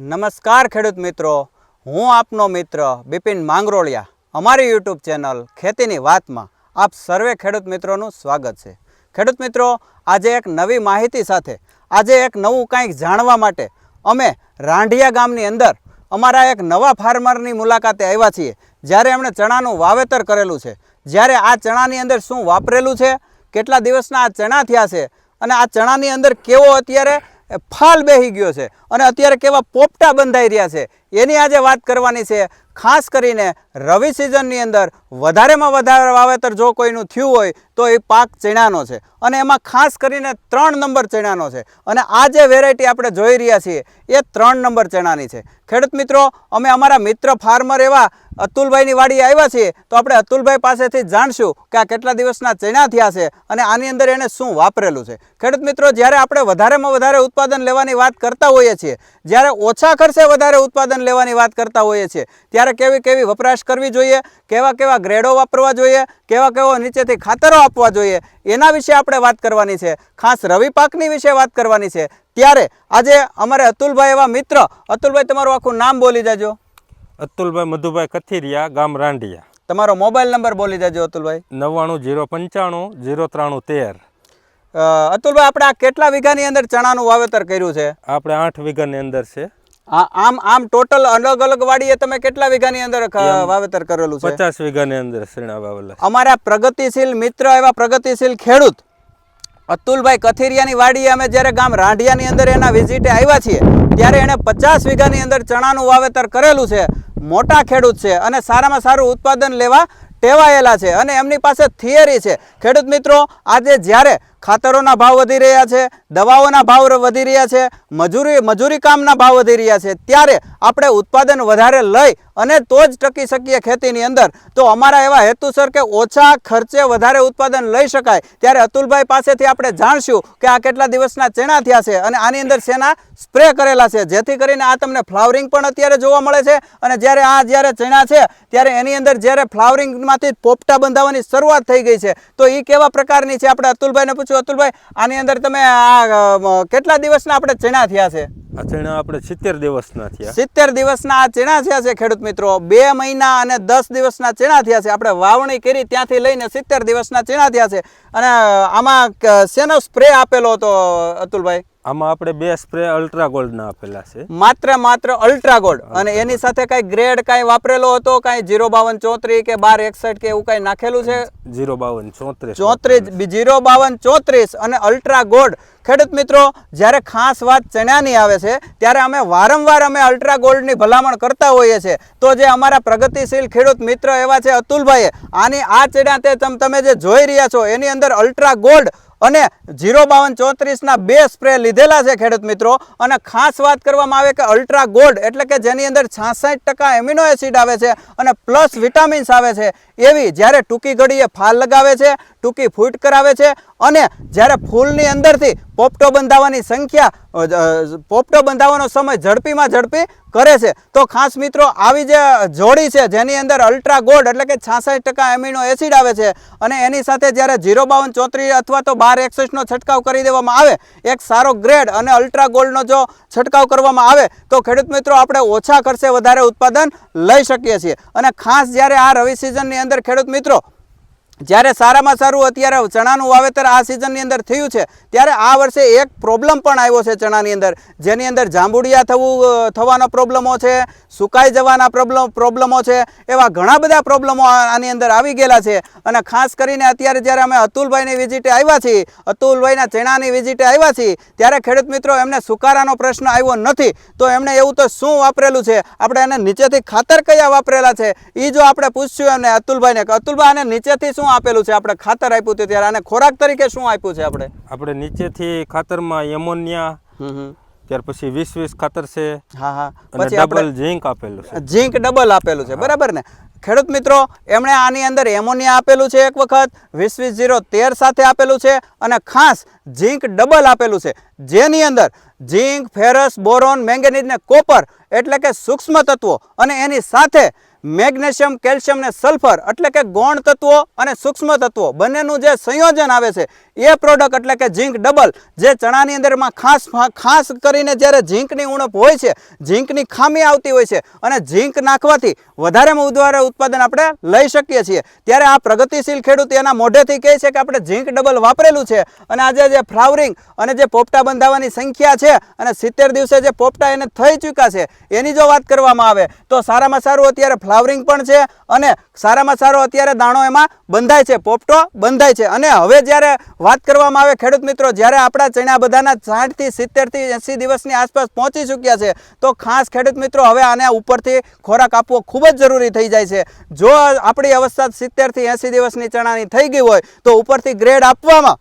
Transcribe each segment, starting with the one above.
નમસ્કાર ખેડૂત મિત્રો. હું આપનો મિત્ર બિપિન માંગરોળિયા. અમારી યુટ્યુબ ચેનલ ખેતીની વાતમાં આપ સર્વે ખેડૂત મિત્રોનું સ્વાગત છે. ખેડૂત મિત્રો, આજે એક નવી માહિતી સાથે, આજે એક નવું કંઈક જાણવા માટે અમે રાંઢિયા ગામની અંદર અમારા એક નવા ફાર્મરની મુલાકાતે આવ્યા છીએ. જ્યારે એમણે ચણાનું વાવેતર કરેલું છે. જ્યારે આ ચણાની અંદર શું વાપરેલું છે? કેટલા દિવસના આ ચણા થયા છે? અને આ ચણાની અંદર કેવો અત્યારે ફાલ બેહી ગયો છે. અને અત્યારે કેવા પોપટા બંધાઈ રહ્યા છે. એની આજે વાત કરવાની છે. ખાસ કરીને રવિ સિઝનની અંદર વધારેમાં વધારે વાવેતર જો કોઈનું થયું હોય તો એ પાક ચણાનો છે. અને એમાં ખાસ કરીને ત્રણ નંબર ચણાનો છે. અને આ જે વેરાયટી આપણે જોઈ રહ્યા છીએ એ ત્રણ નંબર ચણાની છે. ખેડૂત મિત્રો, અમે અમારા મિત્ર ફાર્મર એવા અતુલભાઈની વાડી આવ્યા છીએ તો આપણે અતુલભાઈ પાસેથી જાણશું કે આ કેટલા દિવસના ચણા થયા છે અને આની અંદર એને શું વાપરેલું છે. ખેડૂત મિત્રો, જ્યારે આપણે વધારેમાં વધારે ઉત્પાદન લેવાની વાત કરતા હોઈએ છીએ, જ્યારે ઓછા ખર્ચે વધારે ઉત્પાદન લેવાની વાત કરતા હોઈએ છીએ. ત્યારે કેવી કેવી વપરાશ કરવી જોઈએ? કેવા કેવા ગ્રેડો વાપરવા જોઈએ? કેવા કેવા નીચેથી ખાતરો આપવા જોઈએ? એના વિશે આપણે વાત કરવાની છે. ખાસ રવિ પાકની વિશે વાત કરવાની છે. ત્યારે આજે અમારે અતુલભાઈ એવા મિત્ર. અતુલભાઈ તમારું આખું નામ બોલી જાજો. અતુલભાઈ મધુભાઈ કથિરિયા ગામ રાંડિયા તમારો મોબાઈલ નંબર બોલી દેજો અતુલભાઈ. નવ્વાણું જીરો પંચાણું જીરો ત્રાણું તેર. અતુલભાઈ આપણે આ કેટલા વીઘાની અંદર ચણાનું વાવેતર કર્યું છે? આપણે આઠ વીઘાની અંદર છે. આમ આમ ટોટલ અલગ અલગ વાડીએ તમે કેટલા વીઘાની અંદર વાવેતર કરેલું છે? પચાસ વીઘાની અંદર શેણા વાવેલા. અમારા પ્રગતિશીલ મિત્ર એવા પ્રગતિશીલ ખેડૂત અતુલભાઈ કથિરિયાની વાડીએ અમે જ્યારે ગામ રાંઢિયાની અંદર એના વિઝિટે આવ્યા છીએ ત્યારે એણે પચાસ વીઘાની અંદર ચણાનું વાવેતર કરેલું છે. મોટા ખેડૂત છે અને સારામાં સારું ઉત્પાદન લેવા ટેવાયેલા છે અને એમની પાસે થિયરી છે. ખેડૂત મિત્રો આજે જ્યારે ખાતરોના ભાવ વધી રહ્યા છે, દવાઓના ભાવ વધી રહ્યા છે, મજૂરી મજૂરી કામના ભાવ વધી રહ્યા છે. ત્યારે આપણે ઉત્પાદન વધારે લઈ અને તો જ ટકી શકીએ ખેતીની અંદર. તો અમારા એવા હેતુસર કે ઓછા ખર્ચે વધારે ઉત્પાદન લઈ શકાય. ત્યારે અતુલભાઈ પાસેથી આપણે જાણશું કે આ કેટલા દિવસના ચણા થયા છે અને આની અંદર શેના સ્પ્રે કરેલા છે. જેથી કરીને આ તમને ફ્લાવરિંગ પણ અત્યારે જોવા મળે છે અને જ્યારે આ જ્યારે ચણા છે, ત્યારે એની અંદર જ્યારે ફ્લાવરિંગમાંથી પોપટા બંધાવવાની શરૂઆત થઈ ગઈ છે. તો એ કેવા પ્રકારની છે? આપણે અતુલભાઈને પૂછ્યું અતુલભાઈ. આની અંદર તમે આ કેટલા દિવસના આપણે ચણા થયા છે? આ આપણે સિત્તેર દિવસના થયા. સિત્તેર દિવસના આ ચણા થયા છે ખેડૂત મિત્રો. બે મહિના અને દસ દિવસના ચણા થયા છે. આપણે વાવણી કરી ત્યાંથી લઈને સિત્તેર દિવસના ચણા થયા છે. અને આમાં શેનો સ્પ્રે આપેલો હતો અતુલભાઈ? આમાં આપણે બે સ્પ્રે અલ્ટ્રા ગોલ્ડના આપેલા છે. માત્ર માત્ર અલ્ટ્રા ગોલ્ડ અને એની સાથે કઈ ગ્રેડ કઈ વાપરેલો હતો? કઈ જીરો બાવન ચોત્રીસ કે બાર એકસઠ કે એવું કઈ નાખેલું છે? જીરો બાવન ચોત્રીસ. ચોત્રીસ જીરો બાવન ચોત્રીસ અને અલ્ટ્રા ગોલ્ડ ખેડૂત મિત્રો જ્યારે ખાસ વાત ચણાની આવે છે ત્યારે અમે વારંવાર અમે અલ્ટ્રા ગોલ્ડની ભલામણ કરતા હોઈએ છીએ. તો જે અમારા પ્રગતિશીલ ખેડૂત મિત્ર એવા છે અતુલભાઈએ આની આ ચણા તે તમ તમે જે જોઈ રહ્યા છો એની અંદર અલ્ટ્રા ગોલ્ડ અને જીરો બાવન ચોત્રીસના બે સ્પ્રે લીધેલા છે ખેડૂત મિત્રો. અને ખાસ વાત કરવામાં આવે કે અલ્ટ્રા ગોલ્ડ એટલે કે જેની અંદર છાસઠ ટકા એમિનો એસિડ આવે છે અને પ્લસ વિટામિન્સ આવે છે. એવી જ્યારે ટૂંકી ઘડીએ ફાલ લગાવે છે, ટૂંકી ફૂટ કરાવે છે અને જ્યારે ફૂલની અંદરથી પોપટો બંધાવવાની સંખ્યા પોપટો બંધાવવાનો સમય ઝડપીમાં ઝડપી કરે છે, તો ખાસ મિત્રો આવી જે જોડી છે, જેની અંદર અલ્ટ્રા ગોલ્ડ એટલે કે છાસઠ ટકા એમિનો એસિડ આવે છે, અને એની સાથે જ્યારે જીરો બાવન ચોત્રીસ અથવા તો બાર એકસઠનો છંટકાવ કરી દેવામાં આવે, એક સારો ગ્રેડ અને અલ્ટ્રા ગોલ્ડનો જો છંટકાવ કરવામાં આવે, તો ખેડૂત મિત્રો આપણે ઓછા ખર્ચે વધારે ઉત્પાદન લઈ શકીએ છીએ. અને ખાસ જ્યારે આ રવિ સિઝનની અંદર ખેડૂત મિત્રો જ્યારે સારામાં સારું અત્યારે ચણાનું વાવેતર આ સિઝનની અંદર થયું છે, ત્યારે આ વર્ષે એક પ્રોબ્લેમ પણ આવ્યો છે ચણાની અંદર. જેની અંદર જાંબુડિયા થવું થવાના પ્રોબ્લેમો છે, સુકાઈ જવાના પ્રોબ્લેમ પ્રોબ્લેમો છે, એવા ઘણા બધા પ્રોબ્લેમો આની અંદર આવી ગયેલા છે. અને ખાસ કરીને અત્યારે જ્યારે અમે અતુલભાઈની વિઝિટે આવ્યા છીએ, અતુલભાઈના ચણાની વિઝિટે આવ્યા છીએ, ત્યારે ખેડૂત મિત્રો એમને સુકારાનો પ્રશ્ન આવ્યો નથી. તો એમણે એવું તો શું વાપરેલું છે? આપણે એને નીચેથી ખાતર કયા વાપરેલા છે? એ જો આપણે પૂછ્યું એમને અતુલભાઈને, કે અતુલભાઈ આને નીચેથી શું આપેલું છે? આપણે ખાતર આપ્યું હતું ત્યારે આને ખોરાક તરીકે શું આપ્યું છે આપણે? આપણે નીચેથી ખાતરમાં એમોનિયા ત્યાર પછી વીસ વીસ ખાતર છે હા હા. પછી ડબલ ઝીંક આપેલું છે. ઝીંક ડબલ આપેલું છે. બરાબર ને? ખેડૂત મિત્રો એમણે આની અંદર એમોનિયા આપેલું છે એક વખત વીસ વીસ જીરો તેર સાથે આપેલું છે અને ખાસ ઝીંક ડબલ આપેલું છે. જેની અંદર ઝીંક ફેરસ બોરોન મેંગેનીઝ ને કોપર એટલે કે સૂક્ષ્મ તત્વો અને એની સાથે મેગ્નેશિયમ, કેલ્શિયમ ને સલ્ફર એટલે કે ગૌણ તત્વો અને સૂક્ષ્મ તત્વો. બંનેનું જે સંયોજન આવે છે, એ પ્રોડક્ટ એટલે કે ઝીંક ડબલ જે ચણાની અંદરમાં ખાસ ખાસ કરીને જ્યારે ઝીંકની ઉણપ હોય છે ઝીંકની ખામી આવતી હોય છે અને ઝીંક નાખવાથી વધારેમાં વધારે ઉત્પાદન આપણે લઈ શકીએ છીએ. ત્યારે આ પ્રગતિશીલ ખેડૂત એના મોઢેથી કહે છે કે આપણે ઝીંક ડબલ વાપરેલું છે અને આજે જે ફ્લાવરિંગ અને જે પોપટા બંધાવવાની સંખ્યા છે અને સિત્તેર દિવસે જે પોપટા એને થઈ ચૂક્યા છે, એની જો વાત કરવામાં આવે, તો સારામાં સારું અત્યારે ફ્લાવરિંગ પણ છે અને સારામાં સારો અત્યારે દાણો એમાં બંધાય છે, પોપટો બંધાય છે. અને હવે જ્યારે વાત કરવામાં આવે ખેડૂત મિત્રો, જ્યારે આપણા ચણા બધાના સાઠથી સિત્તેરથી એંસી દિવસની આસપાસ પહોંચી ચૂક્યા છે, તો ખાસ ખેડૂત મિત્રો, હવે આને ઉપરથી ખોરાક આપવો ખૂબ જ જરૂરી થઈ જાય છે. જો આપણી અવસ્થા સિત્તેરથી એંસી દિવસની ચણાની થઈ ગઈ હોય, તો ઉપરથી ગ્રેડ આપવામાં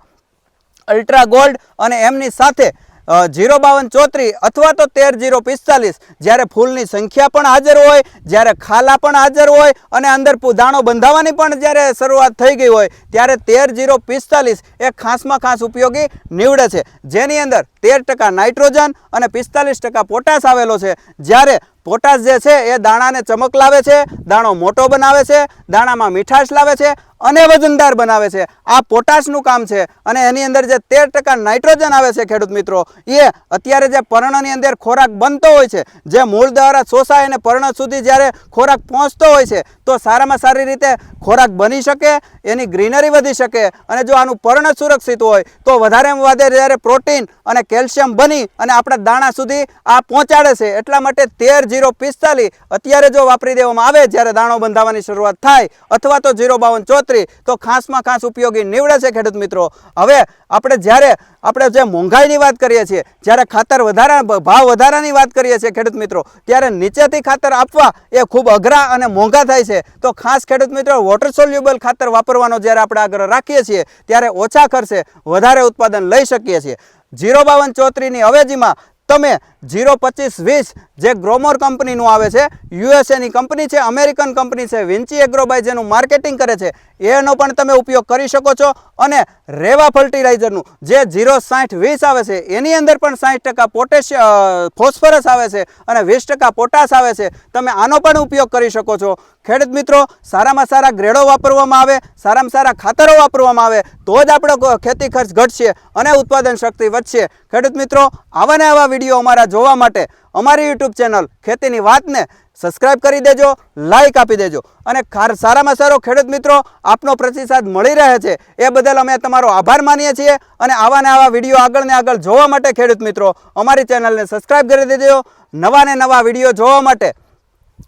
અલ્ટ્રા ગોલ્ડ અને એમની સાથે જીરો બાવન ચોત્રીસ અથવા તો તેર જીરો પિસ્તાલીસ. જ્યારે ફૂલની સંખ્યા પણ હાજર હોય, જ્યારે ખાલા પણ હાજર હોય અને અંદર દાણો બંધાવવાની પણ જ્યારે શરૂઆત થઈ ગઈ હોય, ત્યારે તેર જીરો પિસ્તાલીસ એ ખાસમાં ખાસ ઉપયોગી નીવડે છે. જેની અંદર તેર ટકા નાઇટ્રોજન અને પિસ્તાલીસ ટકા પોટાશ આવેલો છે. જ્યારે પોટાશ જે છે એ દાણાને ચમક લાવે છે, દાણો મોટો બનાવે છે, દાણામાં મીઠાશ લાવે છે અને વજનદાર બનાવે છે. આ પોટાશનું કામ છે અને એની અંદર જે તેર ટકા નાઇટ્રોજન આવે છે ખેડૂત મિત્રો, એ અત્યારે જે પર્ણની અંદર ખોરાક બનતો હોય છે, જે મૂળ દ્વારા શોષાય અને પર્ણ સુધી જ્યારે ખોરાક પહોંચતો હોય છે, તો સારામાં સારી રીતે ખોરાક બની શકે, એની ગ્રીનરી વધી શકે અને જો આનું પર્ણ સુરક્ષિત હોય, તો વધારેમાં વધારે જ્યારે પ્રોટીન અને કેલ્શિયમ બની અને આપણા દાણા સુધી આ પહોંચાડે છે, એટલા માટે તેર જીરો પિસ્તાલીસ અત્યારે જો વાપરી દેવામાં આવે, જ્યારે દાણો બંધાવવાની શરૂઆત થાય, અથવા તો જીરો બાવન ચોત્રીસ તો ખાસમાં ખાસ ઉપયોગી નીવડે છે ખેડૂત મિત્રો. હવે આપણે જ્યારે આપણે જે મોંઘાઈની વાત કરીએ છીએ, જ્યારે ખાતર વધારા ભાવ વધારાની વાત કરીએ છીએ ખેડૂત મિત્રો, ત્યારે નીચેથી ખાતર આપવા એ ખૂબ અઘરા અને મોંઘા થાય છે. તો ખાસ ખેડૂત મિત્રો વોટર સોલ્યુબલ ખાતર વાપરવાનો જ્યારે આપણે આગ્રહ રાખીએ છીએ, ત્યારે ઓછા ખર્ચે વધારે ઉત્પાદન લઈ શકીએ છીએ. જીરો બાવન ચોત્રીની અવેજીમાં તમે જીરો પચીસ વીસ જે ગ્રોમોર કંપનીનું આવે છે, યુએસએની કંપની છે, અમેરિકન કંપની છે, વિન્ચી એગ્રોબાઈ જેનું માર્કેટિંગ કરે છે, એનો પણ તમે ઉપયોગ કરી શકો છો. અને રેવા ફર્ટિલાઇઝરનું જે જીરો સાઠ વીસ આવે છે, એની અંદર પણ સાઠ ટકા પોટેશિયમ ફોસ્ફરસ આવે છે અને વીસ ટકા પોટાશ આવે છે. તમે આનો પણ ઉપયોગ કરી શકો છો. ખેડૂત મિત્રો, સારામાં સારા ગ્રેડો વાપરવામાં આવે, સારામાં સારા ખાતરો વાપરવામાં આવે, તો જ આપણો ખેતી ખર્ચ ઘટશે અને ઉત્પાદન શક્તિ વધશે. ખેડૂત મિત્રો, આવા ને આવા વીડિયો અમારા જોવા માટે અમારી યુટ્યુબ ચેનલ ખેતીની વાતને સબસ્ક્રાઇબ કરી દેજો લાઈક આપી દેજો અને સારામાં સારો ખેડૂત મિત્રો આપનો પ્રતિસાદ મળી રહે છે એ બદલ અમે તમારો આભાર માનીએ છીએ અને આવા ને આવા વીડિયો આગળ ને આગળ જોવા માટે ખેડૂત મિત્રો અમારી ચેનલને સબસ્ક્રાઇબ કરી દેજો. નવા ને નવા વીડિયો જોવા માટે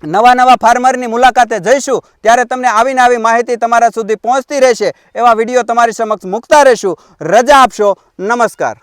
નવા નવા ફાર્મરની મુલાકાતે જઈશું ત્યારે તમને આવીને આવી માહિતી તમારા સુધી પહોંચતી રહેશે એવા વીડિયો તમારી સમક્ષ મૂકતા રહેશું. રજા આપશો. નમસ્કાર.